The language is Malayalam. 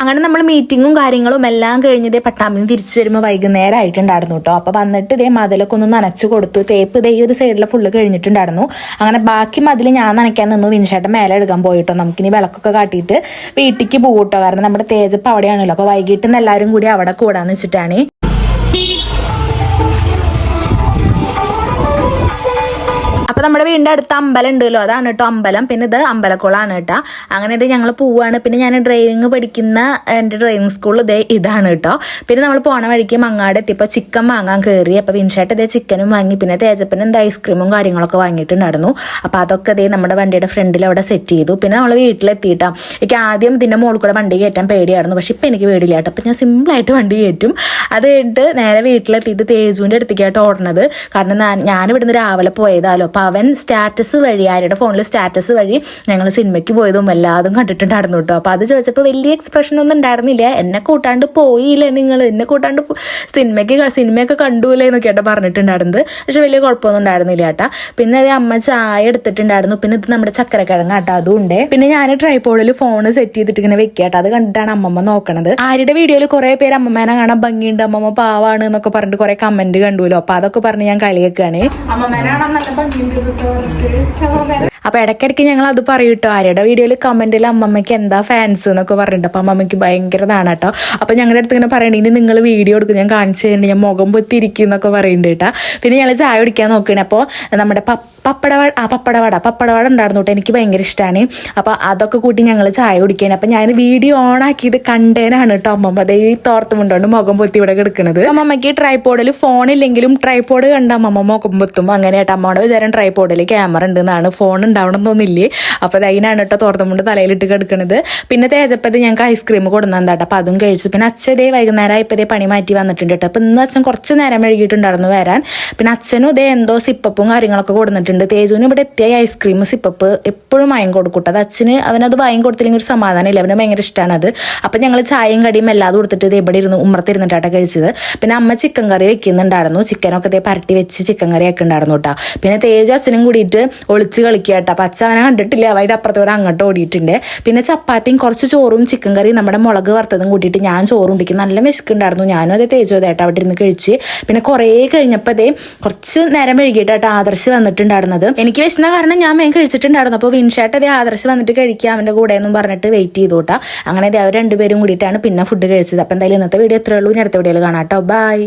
അങ്ങനെ നമ്മൾ മീറ്റിങ്ങും കാര്യങ്ങളും എല്ലാം കഴിഞ്ഞ് പട്ടാമ്പിന് തിരിച്ചു വരുമ്പോൾ വൈകുന്നേരം ആയിട്ടുണ്ടായിരുന്നു കേട്ടോ അപ്പോൾ വന്നിട്ട് ഇതേ മതിലൊക്കെ ഒന്ന് നനച്ചു കൊടുത്തു. തേപ്പ് ഇതേ ഒരു സൈഡിലെ ഫുള്ള് കഴിഞ്ഞിട്ടുണ്ടായിരുന്നു. അങ്ങനെ ബാക്കി മതിൽ ഞാൻ നനയ്ക്കാൻ നിന്നു. വിൻഷേട്ടൻ മേലെ എടുക്കാൻ പോയിട്ടോ നമുക്കിനി വിളക്കൊക്കെ കാട്ടിയിട്ട് വീട്ടിലേക്ക് പോകട്ടോ കാരണം നമ്മുടെ തേജപ്പ് അവിടെയാണല്ലോ. അപ്പോൾ വൈകിട്ട് നിന്ന് എല്ലാവരും കൂടി അവിടെ കൂടാന്ന് വെച്ചിട്ടാണ്. നമ്മുടെ വീടിന്റെ അടുത്ത് അമ്പലം ഉണ്ടല്ലോ. അതാണ് കേട്ടോ അമ്പലം. പിന്നെ ഇത് അമ്പലക്കുളമാണ് കേട്ടോ അങ്ങനെ ഇത് ഞങ്ങൾ പോവാണ്. പിന്നെ ഞാൻ ഡ്രൈവിംഗ് പഠിക്കുന്ന എന്റെ ഡ്രൈവിംഗ് സ്കൂൾ ഇതേ ഇതാണ് കേട്ടോ പിന്നെ നമ്മൾ പോണ വഴിക്ക് മങ്ങാട് എത്തിയപ്പോൾ ചിക്കൻ വാങ്ങാൻ കയറി അപ്പോൾ വിൻഷായിട്ട് ഇതേ ചിക്കനും വാങ്ങി. പിന്നെ തേജപ്പനും എന്താ ഐസ്ക്രീമും കാര്യങ്ങളൊക്കെ വാങ്ങിയിട്ടുണ്ടായിരുന്നു. അപ്പോൾ അതൊക്കെ ഇതേ നമ്മുടെ വണ്ടിയുടെ ഫ്രണ്ടിൽ അവിടെ സെറ്റ് ചെയ്തു. പിന്നെ നമ്മൾ വീട്ടിലെത്തിയിട്ടാ. എനിക്ക് ആദ്യം ഇതിന്റെ മുകളിൽ കൂടെ വണ്ടി കയറ്റാൻ പേടിയായിരുന്നു. പക്ഷെ ഇപ്പം എനിക്ക് പേടിയില്ല കേട്ടോ അപ്പം ഞാൻ സിമ്പിളായിട്ട് വണ്ടി കയറ്റും. അത് കഴിഞ്ഞിട്ട് നേരെ വീട്ടിലെത്തിയിട്ട് തേജുവിന്റെ അടുത്തേക്കായിട്ട് ഓടണത് കാരണം ഞാൻ ഇവിടുന്ന് രാവിലെ പോയതാലോ. അപ്പോൾ അവൻ സ്റ്റാറ്റസ് വഴി ആരുടെ ഫോണിൽ സ്റ്റാറ്റസ് വഴി ഞങ്ങൾ സിനിമയ്ക്ക് പോയതും എല്ലാതും കണ്ടിട്ടുണ്ടായിരുന്നു കേട്ടോ അപ്പോൾ അത് ചോദിച്ചപ്പോൾ വലിയ എക്സ്പ്രഷൻ ഒന്നും ഉണ്ടായിരുന്നില്ല. എന്നെ കൂട്ടാണ്ട് പോയില്ലേ നിങ്ങൾ എന്നെ കൂട്ടാണ്ട് സിനിമയ്ക്ക് സിനിമയൊക്കെ കണ്ടൂലേ എന്നൊക്കെ ഏട്ടാ പറഞ്ഞിട്ടുണ്ടായിരുന്നത്. പക്ഷെ വലിയ കുഴപ്പമൊന്നും ഉണ്ടായിരുന്നില്ല ഏട്ടാ പിന്നെ അത് അമ്മ ചായ എടുത്തിട്ടുണ്ടായിരുന്നു. പിന്നെ ഇത് നമ്മുടെ ചക്കരക്കിഴങ്ങ് കേട്ടോ അതും ഉണ്ട്. പിന്നെ ഞാൻ ട്രൈപോഡിൽ ഫോൺ സെറ്റ് ചെയ്തിട്ട് ഇങ്ങനെ വെക്കുക കേട്ടോ അത് കണ്ടിട്ടാണ് അമ്മമ്മ നോക്കണത്. ആരുടെ വീഡിയോയിൽ കുറേ പേര് അമ്മമ്മേനെ കാണാൻ ഭംഗിയുണ്ട്. അമ്മമ്മ പാവാണ് എന്നൊക്കെ പറഞ്ഞിട്ട് കുറെ കമന്റ് കണ്ടുവല്ലോ. അപ്പോൾ അതൊക്കെ പറഞ്ഞ് ഞാൻ കളിയൊക്കെയാണ് അപ്പൊ ഇടയ്ക്കിടയ്ക്ക് ഞങ്ങൾ അത് പറയും പറയൂട്ടോ ആരുടെ വീഡിയോയിൽ കമന്റിൽ അമ്മമ്മയ്ക്ക് എന്താ ഫാൻസ് എന്നൊക്കെ പറഞ്ഞിട്ട് അപ്പൊ അമ്മമ്മയ്ക്ക് ഭയങ്കരതാണ് കേട്ടോ. അപ്പൊ ഞങ്ങളുടെ അടുത്ത് ഇങ്ങനെ പറയണേ ഇനി നിങ്ങൾ വീഡിയോ എടുക്കും ഞാൻ കാണിച്ചു തരുന്നുണ്ട് ഞാൻ മുഖം പൊത്തിരിക്കും എന്നൊക്കെ പറയുന്നുണ്ട് കേട്ടോ. പിന്നെ ഞങ്ങൾ ചായ കുടിക്കാൻ നോക്കണേ. അപ്പോൾ നമ്മുടെ പപ്പ പപ്പടവട ആ പപ്പടവട. പപ്പടവട ഉണ്ടായിരുന്നു കേട്ടോ. എനിക്ക് ഭയങ്കര ഇഷ്ടമാണ് അപ്പോൾ അതൊക്കെ കൂട്ടി ഞങ്ങൾ ചായ കുടിക്കുകയാണ്. അപ്പം ഞാൻ വീഡിയോ ഓൺ ആക്കിയത് കണ്ടേനാണ് കേട്ടോ അമ്മമ്മ. അതേ ഈ തോർത്തുമുണ്ടോണ്ട് മുഖം പൊത്തി ഇവിടെ കിടക്കുന്നത് അമ്മമ്മയ്ക്ക് ട്രൈപോഡിൽ ഫോൺ ഇല്ലെങ്കിലും ട്രൈപോഡ് കണ്ട അമ്മമ്മ മുഖം പൊത്തും. അങ്ങനെ കേട്ടോ അമ്മയുടെ വിചാരം ട്രൈപോഡിൽ ക്യാമറ ഉണ്ട് എന്നാണ്. ഫോൺ ഉണ്ടാവണം തോന്നില്ലേ അപ്പോൾ അതിനാണ് കേട്ടോ തോർത്തുമുണ്ട് തലയിലിട്ട് കിടക്കുന്നത് പിന്നെ തേജപ്പത് ഞങ്ങൾക്ക് ഐസ്ക്രീം കൊടുന്നാൽ കേട്ടോ. അപ്പോൾ അതും കഴിച്ചു. പിന്നെ അച്ഛതേ വൈകുന്നേരം ഇപ്പതേ പണി മാറ്റി വന്നിട്ടുണ്ട് കേട്ടോ. അപ്പോൾ ഇന്ന് അച്ഛൻ കുറച്ച് നേരം മെഴുകിയിട്ടുണ്ടായിരുന്നു വരാൻ. പിന്നെ അച്ഛനും ഇതേ എന്തോ സിപ്പപ്പും കാര്യങ്ങളൊക്കെ കൊടുത്തിട്ടുണ്ട് തേജുവിന് ഇവിടെ എത്തിയ ഐസ്ക്രീം സിപ്പപ്പ് എപ്പോഴും വാങ്ങി കൊടുക്കൂട്ടോ. അത് അച്ഛന് അവനത് വാങ്ങി കൊടുത്തില്ലെങ്കിൽ ഒരു സമാധാനമില്ല. അവന് ഭയങ്കര ഇഷ്ടമാണ് അത്. അപ്പം ഞങ്ങൾ ചായയും കടിയും എല്ലാം കൊടുത്തിട്ട് ഇത് എവിടെ ഇരുന്ന് ഉമ്മറത്തിരുന്നിട്ടാണ് കഴിച്ചത്. പിന്നെ അമ്മ ചിക്കൻ കറി വെക്കുന്നുണ്ടായിരുന്നു. ചിക്കനൊക്കെ ഇതേ പരട്ടി വെച്ച് ചിക്കൻ കറി വെക്കുന്നുണ്ടായിരുന്നു കേട്ടോ പിന്നെ തേജു അച്ഛനും കൂടിയിട്ട് ഒളിച്ച് കളിക്കുക കേട്ടോ അപ്പം അച്ഛൻ അവനെ കണ്ടിട്ടില്ല. അവരുടെ അപ്പുറത്തോടെ അങ്ങോട്ട് ഓടിയിട്ടുണ്ട്. പിന്നെ ചപ്പാത്തിയും കുറച്ച് ചോറും ചിക്കൻ കറിയും നമ്മുടെ മുളക് വറുത്തതും കൂട്ടിയിട്ട് ഞാൻ ചോറും ഉണ്ടിക്കും. നല്ല വിശക്കുണ്ടായിരുന്നു. ഞാനും അതേ തേജു അതേട്ടാ അവിടെ ഇരുന്ന് കഴിച്ച്. പിന്നെ കുറേ കഴിഞ്ഞപ്പോൾ അതേ കുറച്ച് നേരം വൈകിട്ടായിട്ട് ആദർശ് വന്നിട്ടുണ്ടായിരുന്നത് എനിക്ക് വിശന്ന കാരണം ഞാൻ മേൻ കഴിച്ചിട്ടുണ്ടായിരുന്നു. അപ്പോൾ വിൻഷാട്ട് അതേ ആദർശ് വന്നിട്ട് കഴിക്കാം അവന്റെ കൂടെ എന്നും പറഞ്ഞിട്ട് വെയിറ്റ് ചെയ്തു കേട്ടോ അങ്ങനെ അവർ രണ്ടുപേരും കൂടിയിട്ടാണ് പിന്നെ ഫുഡ് കഴിച്ചത്. അപ്പോൾ എന്തായാലും ഇന്നത്തെ വീഡിയോ എത്രയുള്ളൂ ഇനി അടുത്ത വീഡിയോയിൽ കാണാം കേട്ടോ. ബൈ